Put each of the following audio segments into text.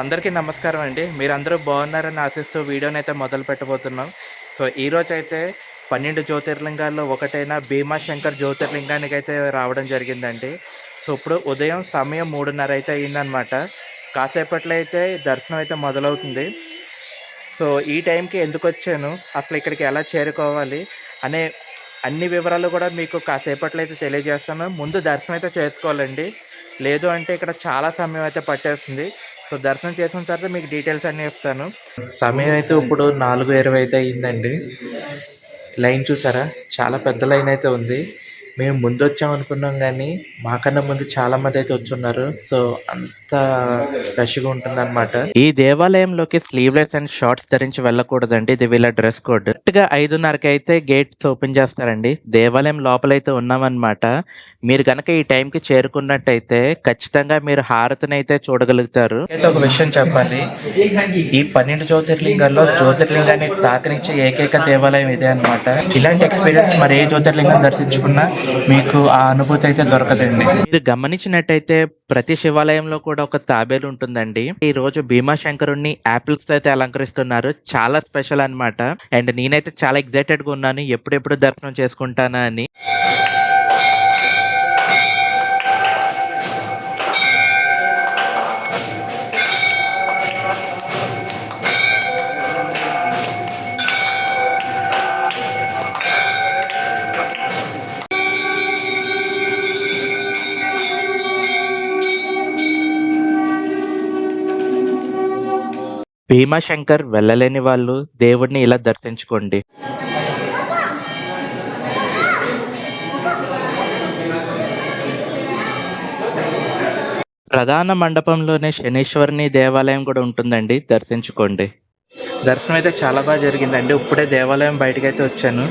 అందరికీ నమస్కారం అండి. మీరందరూ బాగున్నారని ఆశిస్తూ వీడియోని అయితే మొదలు పెట్టబోతున్నాం. సో ఈ రోజు అయితే పన్నెండు జ్యోతిర్లింగాల్లో ఒకటైన భీమాశంకర్ జ్యోతిర్లింగానికి అయితే రావడం జరిగిందండి. సో ఇప్పుడు ఉదయం సమయం మూడున్నర అయితే అయిందనమాట కాసేపట్లో అయితే దర్శనం అయితే మొదలవుతుంది. సో ఈ టైంకి ఎందుకు వచ్చాను? అసలు ఇక్కడికి ఎలా చేరుకోవాలి? అనే అన్ని వివరాలు కూడా మీకు కాసేపట్లో అయితే తెలియజేస్తాను. ముందు దర్శనం అయితే చేసుకోవాలండి. లేదు అంటే ఇక్కడ చాలా సమయం అయితే పట్టేస్తుంది. సో దర్శనం చేసిన తర్వాత మీకు డీటెయిల్స్ అన్నీ ఇస్తాను. సమయం అయితే ఇప్పుడు నాలుగు ఇరవై అయితే అయిందండి. లైన్ చూసారా? చాలా పెద్ద లైన్ అయితే ఉంది. మేము ముందు వచ్చామనుకున్నాం కానీ మాకన్నా ముందు చాలా మంది అయితే వచ్చున్నారు సో అంత రష్గా ఉంటుంది అనమాట ఈ దేవాలయంలోకి స్లీవ్లెస్ అండ్ షార్ట్స్ ధరించి వెళ్ళకూడదండి. ఇది వీళ్ళ డ్రెస్ కోడ్. గా ఐదున్నరకి అయితే గేట్స్ ఓపెన్ చేస్తారండి. దేవాలయం లోపలైతే ఉన్నామన్నమాట. మీరు గనక ఈ టైం కి చేరుకున్నట్టయితే ఖచ్చితంగా మీరు హారతిని అయితే చూడగలుగుతారు ఒక విషయం చెప్పాలి. ఈ పన్నెండు జ్యోతిర్లింగాల్లో జ్యోతిర్లింగాన్ని తాకనిచ్చే ఏకైక దేవాలయం ఇదే అన్నమాట. ఇలాంటి ఎక్స్పీరియన్స్ మరి ఏ జ్యోతిర్లింగం దర్శించుకున్నా మీకు ఆ అనుభూతి అయితే దొరకదండి. మీరు గమనించినట్టయితే ప్రతి శివాలయంలో కూడా ఒక తాబేలు ఉంటుందండి. ఈ రోజు భీమాశంకరుణ్ణి యాపిల్స్ అయితే అలంకరిస్తున్నారు. చాలా స్పెషల్ అన్నమాట. అండ్ నేనైతే చాలా ఎక్సైటెడ్గా ఉన్నాను. ఎప్పుడెప్పుడు దర్శనం చేసుకుంటానా అని. భీమాశంకర్ వెళ్ళలేని వాళ్ళు దేవుడిని ఇలా దర్శించుకోండి. ప్రధాన మండపంలోనే శనీశ్వరిని దేవాలయం కూడా ఉంటుందండి దర్శించుకోండి. దర్శనం అయితే చాలా బాగా జరిగిందండి ఇప్పుడే దేవాలయం బయటకు అయితే వచ్చాను.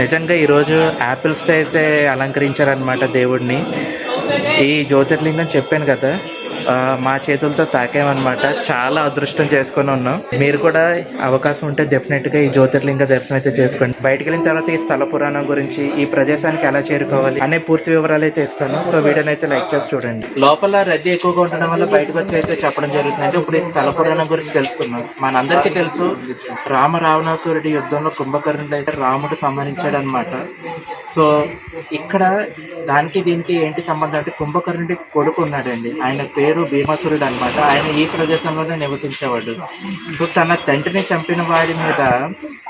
నిజంగా ఈరోజు యాపిల్స్తో అయితే అలంకరించారనమాట దేవుడిని. ఈ జ్యోతిర్లింగం చెప్పాను కదా మా చేతులతో తాకామన్నమాట. చాలా అదృష్టం చేసుకొని ఉన్నాం. మీరు కూడా అవకాశం ఉంటే డెఫినెట్గా ఈ జ్యోతిర్లింగ దర్శనం అయితే చేసుకోండి. బయటకు వెళ్ళిన తర్వాత ఈ స్థల పురాణం గురించి ఈ ప్రదేశానికి ఎలా చేరుకోవాలి అనే పూర్తి వివరాలు అయితే ఇస్తాను. సో వీడియోని అయితే లైక్ చేసి చూడండి. లోపల రద్దీ ఎక్కువగా ఉండడం వల్ల బయటకు వచ్చి అయితే చెప్పడం జరుగుతుంది అంటే ఇప్పుడు ఈ స్థల పురాణం గురించి తెలుసుకున్నాం మనందరికీ తెలుసు రామ రావణాసురుడి యుద్ధంలో కుంభకర్ణుడు అయితే రాముడు సంహరించాడు అనమాట సో ఇక్కడ దానికి దీనికి ఏంటి సంబంధం అంటే కుంభకర్ణుడి కొడుకు ఉన్నాడండి. ఆయన పేరు భీమాసురుడు అనమాట ఆయన ఈ ప్రదేశంలోనే నివసించేవాడు. సో తన తండ్రిని చంపిన వాడి మీద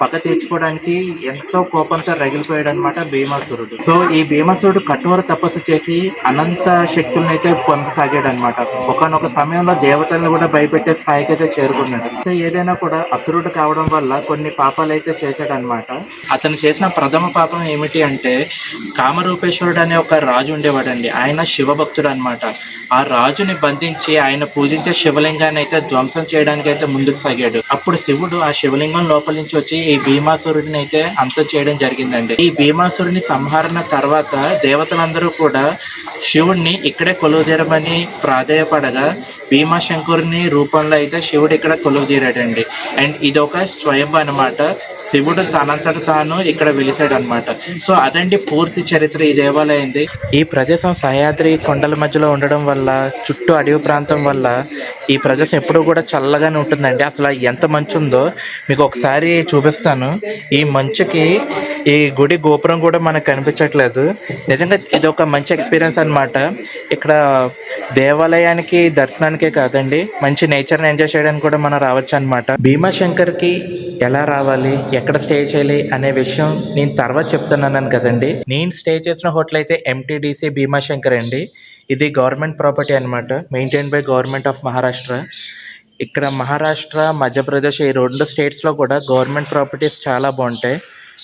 పగ తీర్చుకోవడానికి ఎంతో కోపంతో రగిలిపోయాడు అనమాట భీమాసురుడు. సో ఈ భీమాసురుడు కఠోర తపస్సు చేసి అనంత శక్తులను అయితే పొందసాగాడు అనమాట ఒకనొక సమయంలో దేవతలను కూడా భయపెట్టే స్థాయికి అయితే చేరుకున్నాడు. సో ఏదైనా కూడా అసురుడు కావడం వల్ల కొన్ని పాపాలు అయితే చేశాడు అనమాట అతను చేసిన ప్రథమ పాపం ఏమిటి అంటే కామరూపేశ్వరుడు అనే ఒక రాజు ఉండేవాడండి. ఆయన శివభక్తుడు అనమాట ఆ రాజుని బంధించి ఆయన పూజించే శివలింగాన్ని అయితే ధ్వంసం చేయడానికి అయితే ముందుకు సాగాడు. అప్పుడు శివుడు ఆ శివలింగం లోపల నుంచి వచ్చి ఈ భీమాసురుడిని అయితే అంతం చేయడం జరిగిందండి. ఈ భీమాసురుని సంహరణ తర్వాత దేవతలందరూ కూడా శివుణ్ణి ఇక్కడే కొలువుదీరమని ప్రాధేయపడగా భీమాశంకరుని రూపంలో అయితే శివుడు ఇక్కడ కొలువుదీరాడండి. అండ్ ఇది ఒక స్వయం అన్నమాట. శివుడు తనంతట తాను ఇక్కడ వెలిసాడు అనమాట సో అదండి పూర్తి చరిత్ర ఈ దేవాలయంది. ఈ ప్రదేశం సహ్యాద్రి కొండల మధ్యలో ఉండడం వల్ల చుట్టూ అడవి ప్రాంతం వల్ల ఈ ప్రదేశం ఎప్పుడూ కూడా చల్లగానే ఉంటుందండి. అసలు ఎంత మంచు ఉందో మీకు ఒకసారి చూపిస్తాను. ఈ మంచుకి ఈ గుడి గోపురం కూడా మనకు కనిపించట్లేదు. నిజంగా ఇది ఒక మంచి ఎక్స్పీరియన్స్ అన్నమాట. ఇక్కడ దేవాలయానికి దర్శనానికే కాదండి మంచి నేచర్ని ఎంజాయ్ చేయడానికి కూడా మనం రావచ్చు అనమాట భీమాశంకర్కి ఎలా రావాలి? ఎక్కడ స్టే చేయాలి అనే విషయం నేను తర్వాత చెప్తున్నాను కదండి. నేను స్టే చేసిన హోటల్ అయితే ఎంటీడీసీ భీమాశంకర్ అండి. ఇది గవర్నమెంట్ ప్రాపర్టీ అనమాట maintain by government of Maharashtra ఇక్కడ మహారాష్ట్ర మధ్యప్రదేశ్ ఈ రెండు స్టేట్స్లో కూడా గవర్నమెంట్ ప్రాపర్టీస్ చాలా బాగుంటాయి.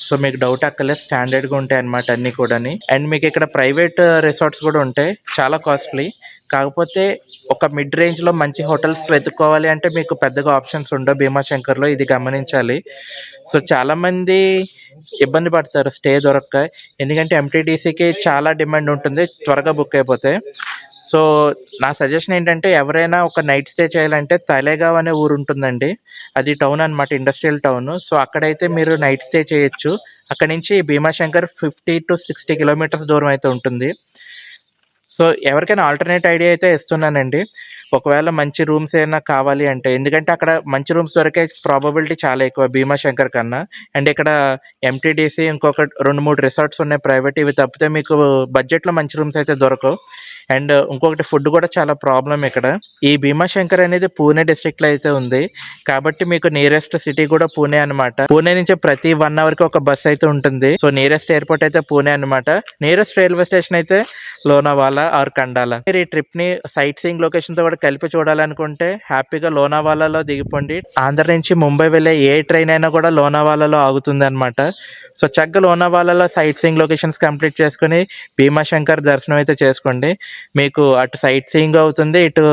సో మీకు డౌట్ అక్కర్లేదు స్టాండర్డ్గా ఉంటాయి అన్నమాట అన్నీ కూడాని. అండ్ మీకు ఇక్కడ ప్రైవేట్ రిసార్ట్స్ కూడా ఉంటాయి. చాలా కాస్ట్లీ కాకపోతే ఒక మిడ్ రేంజ్లో మంచి హోటల్స్ వెతుక్కోవాలి అంటే మీకు పెద్దగా ఆప్షన్స్ ఉండవు. భీమాశంకర్లో ఇది గమనించాలి. సో చాలామంది ఇబ్బంది పడతారు స్టే దొరక్క. ఎందుకంటే ఎంటీడీసీకి చాలా డిమాండ్ ఉంటుంది త్వరగా బుక్ అయిపోతే. సో నా సజెషన్ ఏంటంటే ఎవరైనా ఒక నైట్ స్టే చేయాలంటే తలేగావ్ అనే ఊరు ఉంటుందండి. అది టౌన్ అన్నమాట ఇండస్ట్రియల్ టౌన్ సో అక్కడైతే మీరు నైట్ స్టే చేయొచ్చు. అక్కడ నుంచి Bhimashankar fifty two sixty kilometres దూరం అయితే ఉంటుంది. సో ఎవరికైనా ఆల్టర్నేట్ ఐడియా అయితే ఇస్తున్నానండి. ఒకవేళ మంచి రూమ్స్ ఏమైనా కావాలి అంటే ఎందుకంటే అక్కడ మంచి రూమ్స్ దొరికే ప్రాబబిలిటీ చాలా ఎక్కువ భీమా శంకర్ కన్నా. అండ్ ఇక్కడ ఎంటీడీసీ ఇంకొక రెండు మూడు రిసార్ట్స్ ఉన్నాయి ప్రైవేట్ ఇవి తప్పితే మీకు బడ్జెట్లో మంచి రూమ్స్ అయితే దొరకవు. అండ్ ఇంకొకటి ఫుడ్ కూడా చాలా ప్రాబ్లం ఇక్కడ. ఈ భీమా శంకర్ అనేది పూణే డిస్ట్రిక్ట్లో అయితే ఉంది. కాబట్టి మీకు నియరెస్ట్ సిటీ కూడా పూణే అనమాట పూణే నుంచి ప్రతి వన్ అవర్కి ఒక బస్ అయితే ఉంటుంది. సో నియరెస్ట్ ఎయిర్పోర్ట్ అయితే పూణే అనమాట నియరెస్ట్ రైల్వే స్టేషన్ అయితే లోనావాలా ఆర్ కండాలా మీరు ఈ ట్రిప్ని సైట్ సీయింగ్ లొకేషన్తో కూడా కలిపి చూడాలనుకుంటే హ్యాపీగా లోనావాలాలో దిగిపోండి. ఆంధ్ర నుంచి ముంబై వెళ్ళే ఏ ట్రైన్ అయినా కూడా లోనావాలాలో ఆగుతుంది అనమాట సో చక్కగా లోనావాలాలో సైట్ సీయింగ్ లొకేషన్స్ కంప్లీట్ చేసుకుని భీమాశంకర్ దర్శనం అయితే చేసుకోండి. మీకు అటు సైట్ సీయింగ్ అవుతుంది ఇటు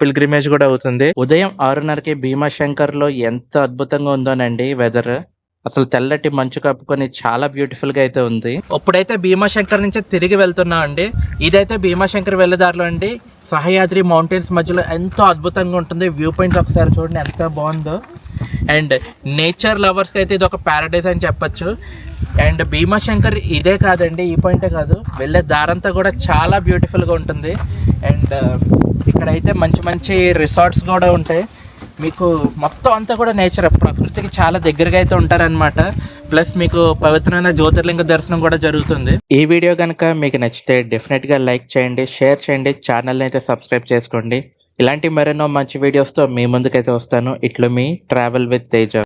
పిల్గ్రిమేజ్ కూడా అవుతుంది. ఉదయం ఆరున్నరకి భీమాశంకర్లో ఎంత అద్భుతంగా ఉందోనండి వెదర్. అసలు తెల్లటి మంచు కప్పుకొని చాలా బ్యూటిఫుల్గా అయితే ఉంది. ఇప్పుడైతే భీమాశంకర్ నుంచి తిరిగి వెళ్తున్నాం అండి. ఇదైతే భీమాశంకర్ వెళ్ళే దారిలో అండి. సహయాద్రి మౌంటైన్స్ మధ్యలో ఎంతో అద్భుతంగా ఉంటుంది. వ్యూ పాయింట్ ఒకసారి చూడండి ఎంత బాగుందో. అండ్ నేచర్ లవర్స్కి అయితే ఇది ఒక ప్యారడైజ్ అని చెప్పచ్చు. అండ్ భీమాశంకర్ ఇదే కాదండి ఈ పాయింటే కాదు. వెళ్ళే దారంతా కూడా చాలా బ్యూటిఫుల్గా ఉంటుంది. అండ్ uh, ఇక్కడైతే మంచి మంచి రిసార్ట్స్ కూడా ఉంటాయి. మీకు మొత్తం అంతా కూడా నేచర్ ప్రకృతికి చాలా దగ్గరగా అయితే ఉంటారనమాట ప్లస్ మీకు పవిత్రమైన జ్యోతిర్లింగ దర్శనం కూడా జరుగుతుంది. ఈ వీడియో కనుక మీకు నచ్చితే డెఫినెట్గా లైక్ చేయండి షేర్ చేయండి ఛానల్ని అయితే సబ్స్క్రైబ్ చేసుకోండి. ఇలాంటి మరెన్నో మంచి వీడియోస్తో మీ ముందుకైతే వస్తాను. ఇట్లు మీ ట్రావెల్ విత్ తేజ.